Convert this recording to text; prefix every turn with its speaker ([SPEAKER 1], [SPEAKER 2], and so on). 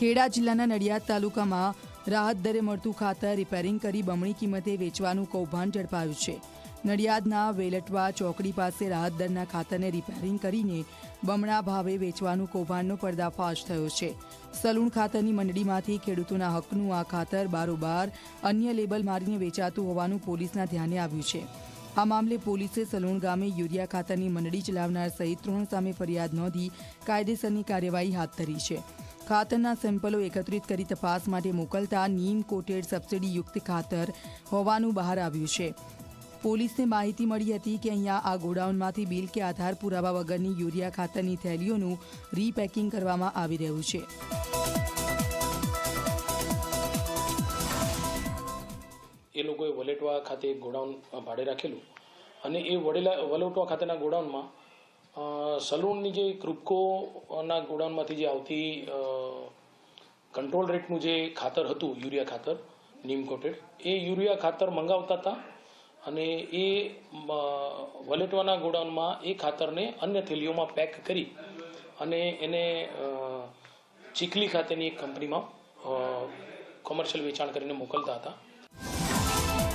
[SPEAKER 1] ખેડા જિલ્લાના નડિયાદ તાલુકામાં રાહત દરે મળતું ખાતર રિપેરિંગ કરી બમણી કિંમતે વેચવાનું કૌભાંડ ઝડપાયું છે. નડિયાદના વેલટવા ચોકડી પાસે રાહત દરના ખાતરને રિપેરિંગ કરીને બમણા ભાવે વેચવાનું કૌભાંડનો પર્દાફાશ થયો છે. સલૂણ ખાતરની મંડળીમાંથી ખેડૂતોના હકનું આ ખાતર બારોબાર અન્ય લેબલ મારીને વેચાતું હોવાનું પોલીસના ધ્યાને આવ્યું છે. આ મામલે પોલીસે સલૂણ ગામે યુરિયા ખાતરની મંડળી ચલાવનાર સહિત ત્રણ સામે ફરિયાદ નોંધી કાયદેસરની કાર્યવાહી હાથ ધરી છે. ખાતરના સેમ્પલો એકત્રિત કરી તપાસ માટે મોકલતા નીમ કોટેડ સબસિડીયુક્ત ખાતર હોવાનું બહાર આવ્યું છે. પોલીસને માહિતી મળી હતી કે અહીંયા આ ગોડાઉનમાંથી બિલ કે આધાર પુરાવા વગરની યુરિયા ખાતરની થેલીઓનું રીપેકિંગ કરવામાં આવી રહ્યું છે.
[SPEAKER 2] એ લોકોએ વલેટવા ખાતે ગોડાઉન ભાડે રાખેલું અને એ વડેલા વલોટવા ખાતેના ગોડાઉનમાં સલૂનની જે ક્રુપકોના ગોડાઉનમાંથી જે આવતી કંટ્રોલ રેટનું જે ખાતર હતું, યુરિયા ખાતર નીમ કોટેડ એ યુરિયા ખાતર મંગાવતા હતા અને એ વલેટવાના ગોડાઉનમાં એ ખાતરને અન્ય થેલીઓમાં પેક કરી અને એને ચીખલી ખાતેની એક કંપનીમાં કોમર્શિયલ વેચાણ કરીને મોકલતા હતા.